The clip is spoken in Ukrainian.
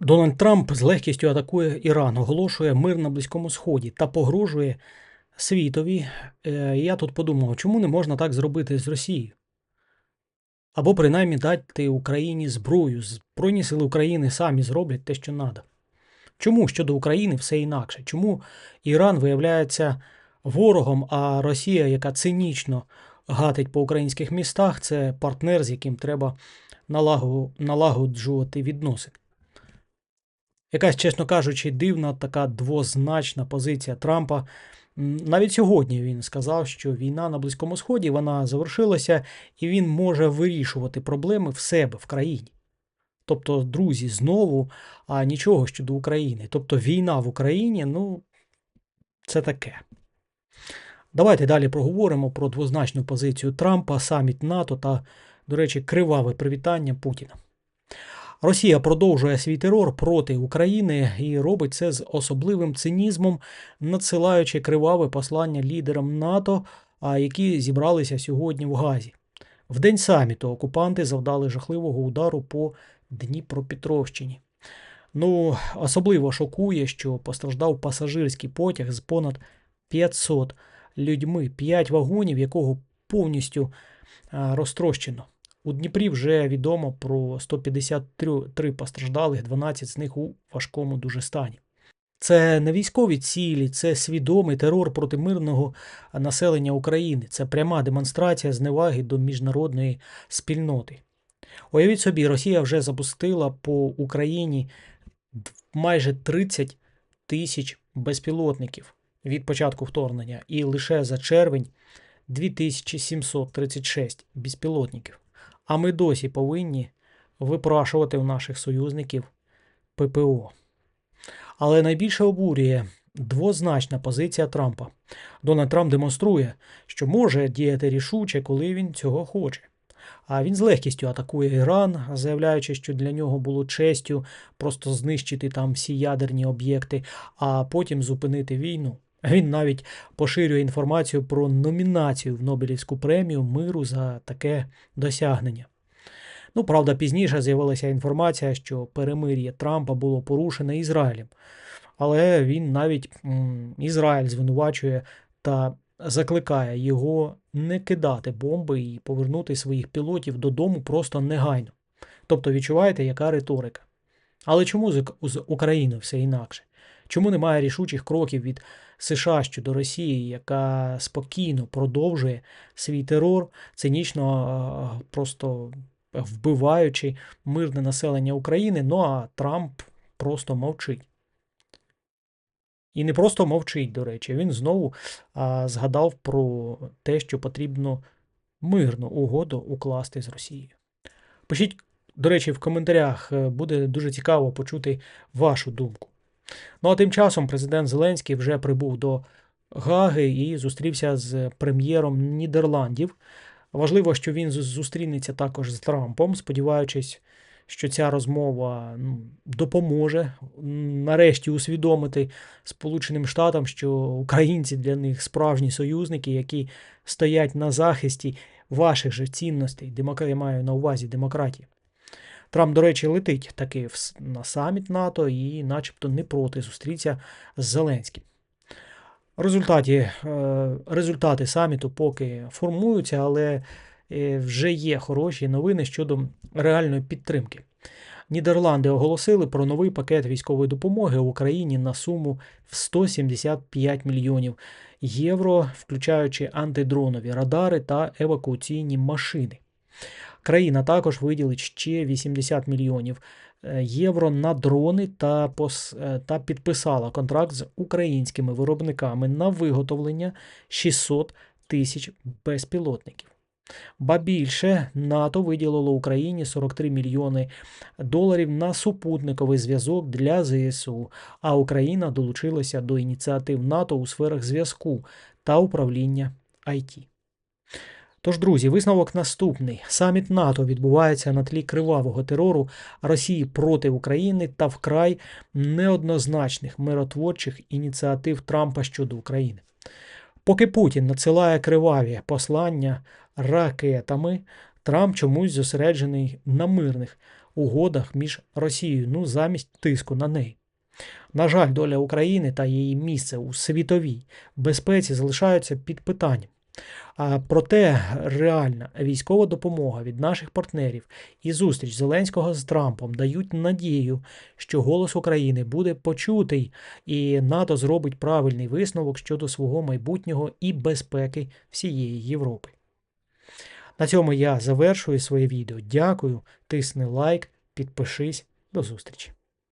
Дональд Трамп з легкістю атакує Іран, оголошує мир на Близькому Сході та погрожує світові. Е, Я тут подумав, чому не можна так зробити з Росією? Або принаймні дати Україні зброю. Збройні сили України самі зроблять те, що треба. Чому щодо України все інакше? Чому Іран виявляється ворогом, а Росія, яка цинічно гатить по українських містах, це партнер, з яким треба налагоджувати відносини? Якась, чесно кажучи, дивна така двозначна позиція Трампа. Навіть сьогодні він сказав, що війна на Близькому Сході вона завершилася, і він може вирішувати проблеми в себе в країні. Тобто, друзі, знову а нічого щодо України. Тобто війна в Україні, ну, це таке. Давайте далі проговоримо про двозначну позицію Трампа, саміт НАТО та, до речі, криваве привітання Путіна. Росія продовжує свій терор проти України і робить це з особливим цинізмом, надсилаючи криваве послання лідерам НАТО, які зібралися сьогодні в Газі. В день саміту окупанти завдали жахливого удару по Дніпропетровщині. Ну, особливо шокує, що постраждав пасажирський потяг з понад 500 людьми, 5 вагонів, якого повністю розтрощено. У Дніпрі вже відомо про 153 постраждалих, 12 з них у важкому дуже стані. Це не військові цілі, це свідомий терор проти мирного населення України. Це пряма демонстрація зневаги до міжнародної спільноти. Уявіть собі, Росія вже запустила по Україні майже 30 тисяч безпілотників від початку вторгнення, і лише за червень 2736 безпілотників. А ми досі повинні випрашувати у наших союзників ППО. Але найбільше обурює двозначна позиція Трампа. Дональд Трамп демонструє, що може діяти рішуче, коли він цього хоче. А він з легкістю атакує Іран, заявляючи, що для нього було честю просто знищити там всі ядерні об'єкти, а потім зупинити війну. Він навіть поширює інформацію про номінацію в Нобелівську премію миру за таке досягнення. Ну, правда, пізніше з'явилася інформація, що перемир'я Трампа було порушене Ізраїлем. Але він навіть Ізраїль звинувачує та закликає його не кидати бомби і повернути своїх пілотів додому просто негайно. Тобто, відчуваєте, яка риторика. Але чому з, Україною все інакше? Чому немає рішучих кроків від США щодо Росії, яка спокійно продовжує свій терор, цинічно просто вбиваючи мирне населення України, ну а Трамп просто мовчить. І не просто мовчить, до речі, він знову а, згадав про те, що потрібно мирну угоду укласти з Росією. Пишіть, до речі, в коментарях е, буде дуже цікаво почути вашу думку. Ну а тим часом президент Зеленський вже прибув до Гаги і зустрівся з прем'єром Нідерландів. Важливо, що він зустрінеться також з Трампом, сподіваючись, що ця розмова ну, допоможе нарешті усвідомити Сполученим Штатам, що українці для них справжні союзники, які стоять на захисті ваших же цінностей. Я маю на увазі демократії. Трамп, до речі, летить таки на саміт НАТО і, начебто, не проти зустрітися з Зеленським. Результаті, результати саміту поки формуються, але вже є хороші новини щодо реальної підтримки. Нідерланди оголосили про новий пакет військової допомоги Україні на суму в 175 мільйонів євро, включаючи антидронові радари та евакуаційні машини. Країна також виділить ще 80 мільйонів євро на дрони та пос... та підписала контракт з українськими виробниками на виготовлення 600 тисяч безпілотників. Ба більше НАТО виділило Україні 43 мільйони доларів на супутниковий зв'язок для ЗСУ, а Україна долучилася до ініціатив НАТО у сферах зв'язку та управління IT. Тож, друзі, висновок наступний: саміт НАТО відбувається на тлі кривавого терору Росії проти України та вкрай неоднозначних миротворчих ініціатив Трампа щодо України. Поки Путін надсилає криваві послання ракетами, Трамп чомусь зосереджений на мирних угодах між Росією, ну замість тиску на неї. На жаль, доля України та її місце у світовій безпеці залишаються під питанням. Проте реальна військова допомога від наших партнерів і зустріч Зеленського з Трампом дають надію, що голос України буде почутий, і НАТО зробить правильний висновок щодо свого майбутнього і безпеки всієї Європи. На цьому я завершую своє відео. Дякую, тисни лайк, підпишись, до зустрічі.